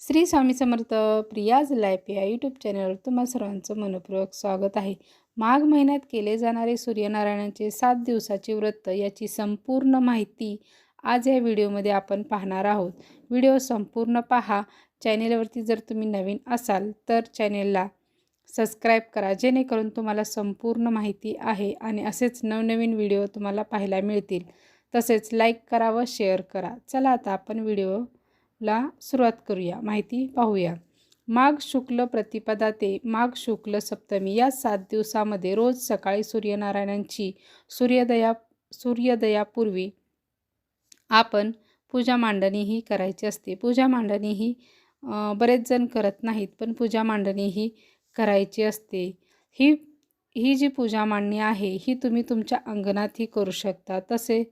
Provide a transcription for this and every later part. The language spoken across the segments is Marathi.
श्री स्वामी समर्थ प्रियाज लाईफ या यूट्यूब चॅनलवर तुम्हा सर्वांचं मनपूर्वक स्वागत आहे. माघ महिन्यात केले जाणारे सूर्यनारायणाचे सात दिवसाचे व्रत याची संपूर्ण माहिती आज या व्हिडिओमध्ये आपण पाहणार आहोत. व्हिडिओ संपूर्ण पहा. चॅनेलवरती जर तुम्ही नवीन असाल तर चॅनेलला सबस्क्राईब करा जेणेकरून तुम्हाला संपूर्ण माहिती आहे आणि असेच नवनवीन व्हिडिओ तुम्हाला पाहायला मिळतील. तसेच लाईक करा व शेअर करा. चला आता आपण व्हिडिओ ला सुरुवात करूया. माहिती पाहूया. माघ शुक्ल प्रतिपदा ते माघ शुक्ल सप्तमी या सात दिवसामध्ये रोज सकाळी सूर्यनारायणांची सूर्योदया सूर्योदयापूर्वी आपण पूजा मांडणी ही करायची असते. पूजा मांडणी ही बरेच जण करत नाहीत पण पूजा मांडणी ही करायची असते. ही ही जी पूजा मांडणी आहे ही तुम्ही तुमच्या अंगणातही करू शकता. तसे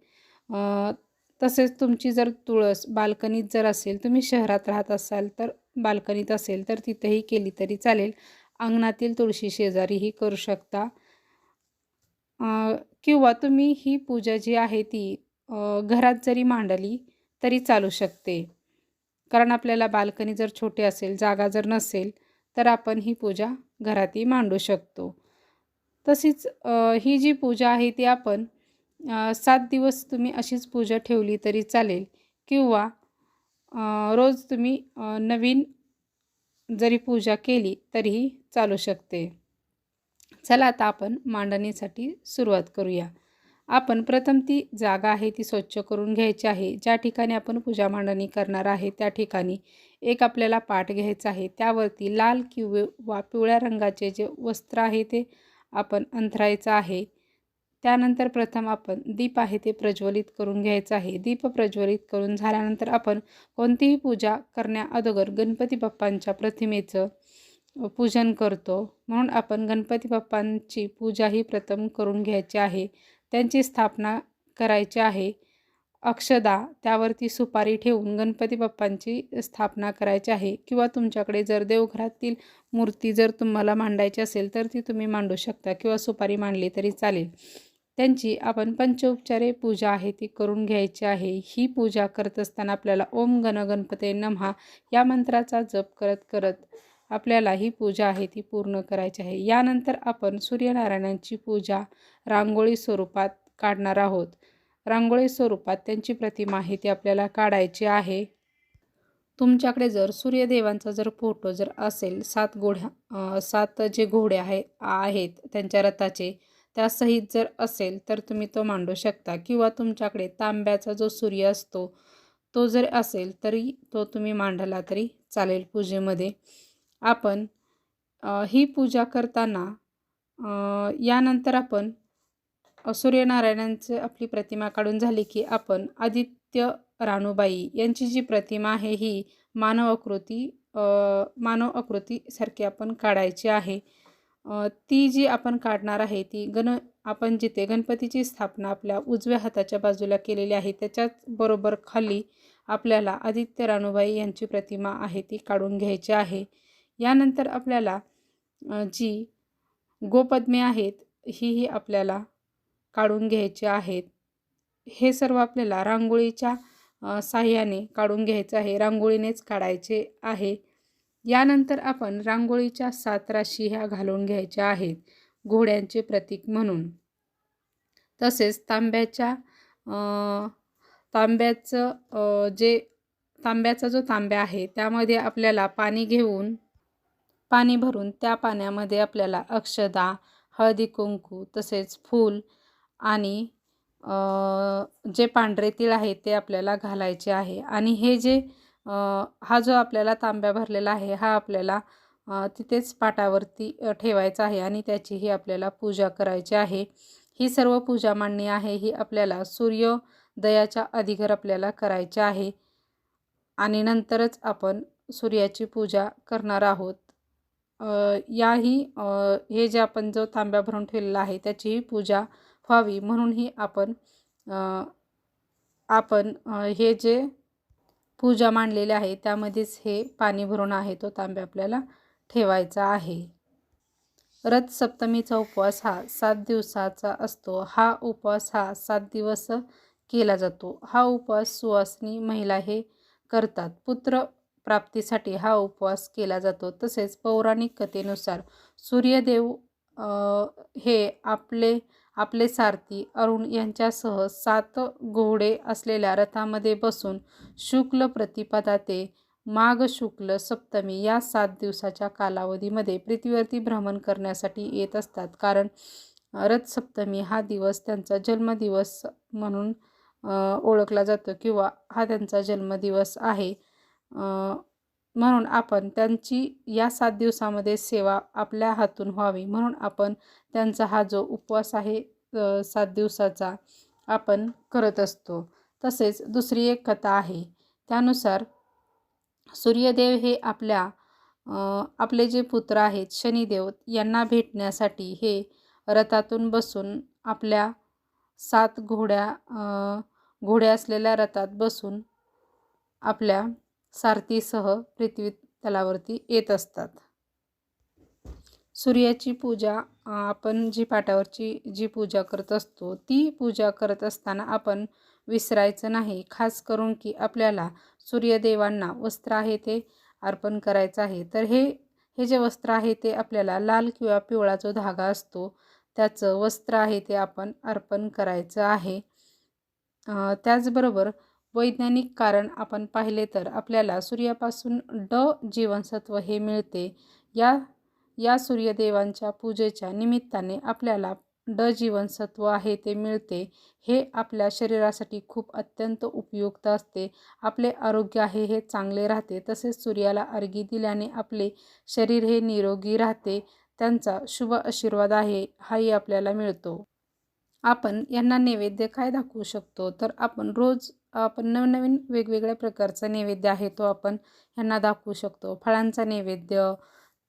तसेच तुमची जर तुळस बाल्कनीत जर असेल तुम्ही शहरात राहत असाल तर बाल्कनीत असेल तर तिथेही केली तरी चालेल. अंगणातील तुळशी शेजारीही करू शकता. किंवा तुम्ही ही पूजा जी आहे ती घरात जरी मांडली तरी चालू शकते. कारण आपल्याला बाल्कनी जर छोटे असेल जागा जर नसेल तर आपण ही पूजा घरातही मांडू शकतो. तशीच ही जी पूजा आहे ती आपण सात दिवस तुम्ही अशीच पूजा ठेवली तरी चालेल. किंवा रोज तुम्ही नवीन जरी पूजा केली तरीही चालू शकते. चला आता आपण मांडणीसाठी सुरुवात करूया. आपण प्रथम ती जागा आहे ती स्वच्छ करून घ्यायची आहे. ज्या ठिकाणी आपण पूजा मांडणी करणार आहे त्या ठिकाणी एक आपल्याला पाठ घ्यायचा आहे. त्यावरती लाल किंवा पिवळ्या रंगाचे जे वस्त्र आहे ते आपण अंथरायचं आहे. त्यानंतर प्रथम आपण दीप आहे ते प्रज्वलित करून घ्यायचं आहे. दीप प्रज्वलित करून झाल्यानंतर आपण कोणतीही पूजा करण्याअगोदर गणपती बाप्पांच्या प्रतिमेचं पूजन करतो. म्हणून आपण गणपती बाप्पांची पूजा ही प्रथम करून घ्यायची आहे. त्यांची स्थापना करायची आहे. अक्षदा त्यावरती सुपारी ठेवून गणपती बाप्पांची स्थापना करायची आहे. किंवा तुमच्याकडे जर देवघरातील मूर्ती जर तुम्हाला मांडायची असेल तर ती तुम्ही मांडू शकता. किंवा सुपारी मांडली तरी चालेल. त्यांची आपण पंचोपचारे पूजा आहे ती करून घ्यायची आहे. ही पूजा करत असताना आपल्याला ओम गण गणपते नमहा या मंत्राचा जप करत करत आपल्याला ही पूजा आहे ती पूर्ण करायची आहे. यानंतर आपण सूर्यनारायणांची पूजा रांगोळी स्वरूपात काढणार आहोत. रांगोळी स्वरूपात त्यांची प्रतिमा आहे ती आपल्याला काढायची आहे. तुमच्याकडे जर सूर्यदेवांचा जर फोटो जर असेल सात गोढ्या सात जे घोडे आहे आहेत त्यांच्या रथाचे त्यासहित जर असेल तर तुम्ही तो मांडू शकता. किंवा तुमच्याकडे तांब्याचा जो सूर्य असतो तो जर असेल तरी तो तुम्ही मांडला तरी चालेल पूजेमध्ये. आपण ही पूजा करताना यानंतर आपण सूर्यनारायणांची आपली प्रतिमा काढून झाली की आपण आदित्य राणूबाई यांची जी प्रतिमा आहे ही मानव आकृती मानव आकृतीसारखी आपण काढायची आहे. ती जी आपण काढणार आहे ती गण आपण जिथे गणपतीची स्थापना आपल्या उजव्या हाताच्या बाजूला केलेली आहे त्याच्याच बरोबर खाली आपल्याला आदित्य राणूबाई यांची प्रतिमा आहे ती काढून घ्यायची आहे. यानंतर आपल्याला जी गोपद्मे आहेत हीही आपल्याला काढून घ्यायची आहेत. हे सर्व आपल्याला रांगोळीच्या साह्याने काढून घ्यायचं आहे रांगोळीनेच काढायचे आहे. यानंतर आपण रांगोळीच्या सात राशी ह्या घालून घ्यायच्या आहेत. घोड्यांचे प्रतीक म्हणून. तसेच तांब्याच्या तांब्याचं जे तांब्याचा जो तांब्या आहे त्यामध्ये आपल्याला पाणी घेऊन पाणी भरून त्या पाण्यामध्ये आपल्याला अक्षदा हळदी कुंकू तसेच फूल आणि जे पांढरे तीळ आहे ते आपल्याला घालायचे आहे. आणि हे जे हा जो आपल्याला तांब्या भरलेला आहे हा आपल्याला तिथेच पाटावरती ठेवायचा आहे आणि त्याचीही आपल्याला पूजा करायची आहे. ही सर्व पूजा मांडणी आहे ही आपल्याला सूर्योदयाच्या अधिघर आपल्याला करायचे आहे आणि नंतरच आपण सूर्याची पूजा करणार आहोत. याही हे जे आपण जो तांब्या भरून ठेवलेला आहे त्याचीही पूजा व्हावी म्हणूनही आपण आपण हे जे पूजा मांडलेली आहे. त्यामध्येच हे पाणी भरून आहे. तो तांबे आपल्याला ठेवायचा आहे. रथ सप्तमीचा उपवास हा सात दिवसाचा असतो. हा उपवास हा सात दिवस केला जातो. हा उपवास सुवासनी महिला हे करतात. पुत्र प्राप्तीसाठी हा उपवास केला जातो. तसेच पौराणिक कथेनुसार सूर्यदेव हे आपले आपले सारथी अरुण यांच्यासह सात घोडे असलेल्या रथामध्ये बसून शुक्ल प्रतिपदा ते माघ शुक्ल सप्तमी या सात दिवसाच्या कालावधीमध्ये पृथ्वीवरती भ्रमण करण्यासाठी येत असतात. कारण रथ सप्तमी हा दिवस त्यांचा जन्मदिवस म्हणून ओळखला जातो किंवा हा त्यांचा जन्मदिवस आहे. म्हणून आपण त्यांची या सात दिवसामध्ये सेवा आपल्या हातून व्हावी. म्हणून आपण त्यांचा हा जो उपवास आहे सात दिवसाचा आपण करत असतो. तसेच दुसरी एक कथा आहे. त्यानुसार सूर्यदेव हे आपल्या आपले जे पुत्र आहेत शनिदेव यांना भेटण्यासाठी हे रथातून बसून आपल्या सात घोड्या घोड्या असलेल्या रथात बसून आपल्या सारथीसह पृथ्वी तलावरती येत असतात. सूर्याची पूजा आपण जी पाटावरची जी पूजा करत असतो ती पूजा करत असताना आपण विसरायचं नाही खास करून की आपल्याला सूर्यदेवांना वस्त्र आहे ते अर्पण करायचं आहे. तर हे हे जे वस्त्र आहे ते आपल्याला लाल किंवा पिवळा जो धागा असतो त्याचं वस्त्र आहे ते आपण अर्पण करायचं आहे. त्याचबरोबर वैज्ञानिक कारण आपण पाहिले तर आपल्याला सूर्यापासून ड जीवनसत्व हे मिळते. या या सूर्यदेवांच्या पूजेच्या निमित्ताने आपल्याला ड जीवनसत्व आहे ते मिळते. हे आपल्या शरीरासाठी खूप अत्यंत उपयुक्त असते. आपले आरोग्य आहे हे चांगले राहते. तसेच सूर्याला अर्घी दिल्याने आपले शरीर हे निरोगी राहते. त्यांचा शुभ आशीर्वाद आहे हाही आपल्याला मिळतो. आपण यांना नैवेद्य काय दाखवू शकतो? तर आपण रोज आपण नवनवीन वेगवेगळ्या प्रकारचा नैवेद्य आहे तो आपण ह्यांना दाखवू शकतो. फळांचा नैवेद्य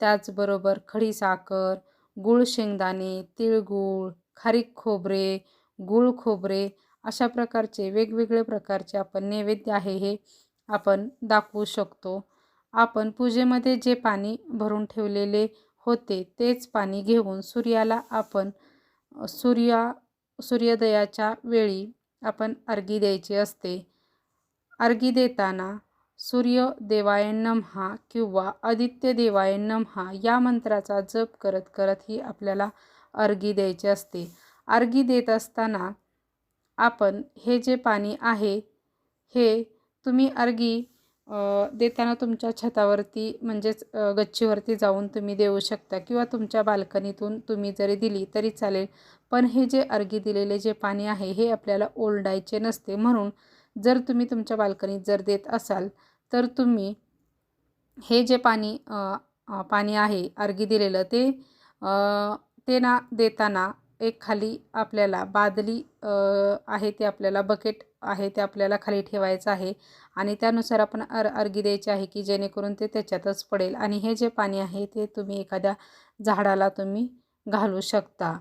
त्याचबरोबर खडीसाखर गूळ शेंगदाणे तिळगूळ खारीक खोबरे गूळ खोबरे अशा प्रकारचे वेगवेगळे प्रकारचे आपण नैवेद्य आहे हे आपण दाखवू शकतो. आपण पूजेमध्ये जे पाणी भरून ठेवलेले होते तेच पाणी घेऊन सूर्याला आपण सूर्या सूर्योदयाच्या वेळी आपण अर्घी द्यायची असते. अर्घी देताना सूर्य देवाय नमहा किंवा आदित्य देवाय नमहा या मंत्राचा जप करत करत ही आपल्याला अर्घी द्यायची असते. अर्घी देत असताना आपण हे जे पाणी आहे हे तुम्ही अर्घी देताना तुमच्या छतावरती म्हणजेच गच्चीवरती जाऊन तुम्ही देऊ शकता किंवा तुमच्या बाल्कनीतून तुम्ही जरी दिली तरी चालेल. पण हे जे अर्घी दिलेले जे पाणी आहे हे आपल्याला ओलडायचे नसते. म्हणून जर तुम्ही तुमच्या बाल्कनीत जर देत असाल तर तुम्ही हे जे पाणी पाणी आहे अर्घी दिलेलं ते ते ना देताना एक खाली आपल्याला बादली आहे ते आपल्याला बकेट आहे ते आपल्याला खाली ठेवायचं आहे. आणि त्यानुसार आपण अर अर्घी द्यायची आहे की जेणेकरून ते त्याच्यातच पडेल. आणि हे जे पाणी आहे ते तुम्ही एखाद्या झाडाला तुम्ही घालू शकता.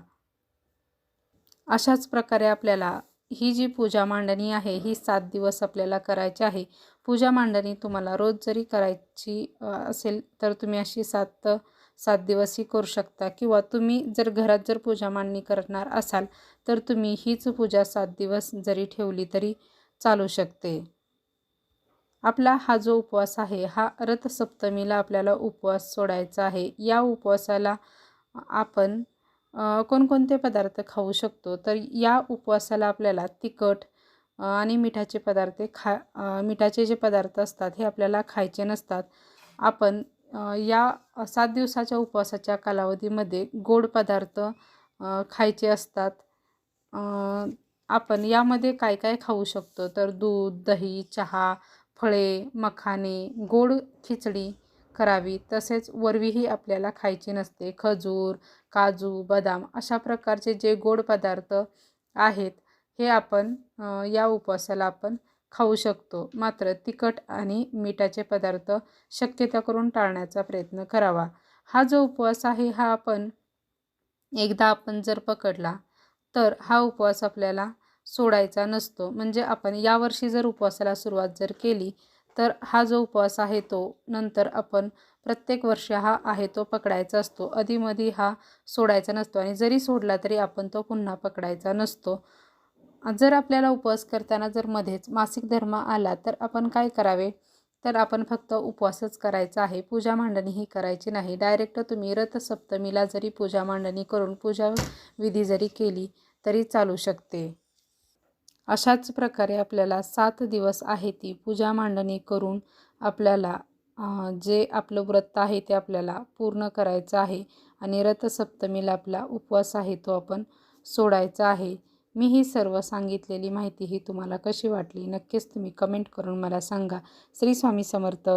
अशाच प्रकारे आपल्याला ही जी पूजा मांडणी आहे ही सात दिवस आपल्याला करायची आहे. पूजा मांडणी तुम्हाला रोज जरी करायची असेल तर तुम्ही अशी सात सात दिवसही करू शकता. किंवा तुम्ही जर घरात जर पूजा मांडणी करणार असाल तर तुम्ही हीच पूजा सात दिवस जरी ठेवली तरी चालू शकते. आपला हा जो उपवास आहे हा रथसप्तमीला आपल्याला उपवास सोडायचा आहे. या उपवासाला आपण कोणकोणते पदार्थ खाऊ शकतो? तर या उपवासाला आपल्याला तिखट आणि मिठाचे पदार्थ खा मिठाचे जे पदार्थ असतात हे आपल्याला खायचे नसतात. आपण या सात दिवसाच्या उपवासाच्या कालावधीमध्ये गोड पदार्थ खायचे असतात. आपण यामध्ये काय काय खाऊ शकतो? तर दूध दही चहा फळे मखाने गोड खिचडी करावी. तसेच वरवीही आपल्याला खायची नसते. खजूर काजू बदाम अशा प्रकारचे जे गोड पदार्थ आहेत हे आपण या उपवासाला आपण खाऊ शकतो. मात्र तिखट आणि मिठाचे पदार्थ शक्यता करून टाळण्याचा प्रयत्न करावा. हा जो उपवास आहे हा आपण एकदा आपण जर पकडला तर हा उपवास आपल्याला सोडायचा नसतो. म्हणजे आपण यावर्षी जर उपवासाला सुरुवात जर केली तर हा जो उपवास आहे तो नंतर आपण प्रत्येक वर्ष हा आहे तो पकडायचा असतो. अधीमधी हा सोडायचा नसतो आणि जरी सोडला तरी आपण तो पुन्हा पकडायचा नसतो. जर आपल्याला उपवास करताना जर मध्येच मासिक धर्म आला तर आपण काय करावे? तर आपण फक्त उपवासच करायचा आहे. पूजा मांडणी ही करायची नाही. डायरेक्ट तुम्ही रथसप्तमीला जरी पूजा मांडणी करून पूजा विधी जरी केली तरी चालू शकते. अशाच प्रकारे आपल्याला सात दिवस आहे ती पूजा मांडणी करून आपल्याला जे आपलं व्रत आहे ते आपल्याला पूर्ण करायचं आहे आणि रथसप्तमीला आपला उपवास आहे तो आपण सोडायचा आहे. मी ही सर्व सांगितलेली माहिती ही तुम्हाला कशी वाटली नक्कीच तुम्ही कमेंट करून मला सांगा. श्री स्वामी समर्थ.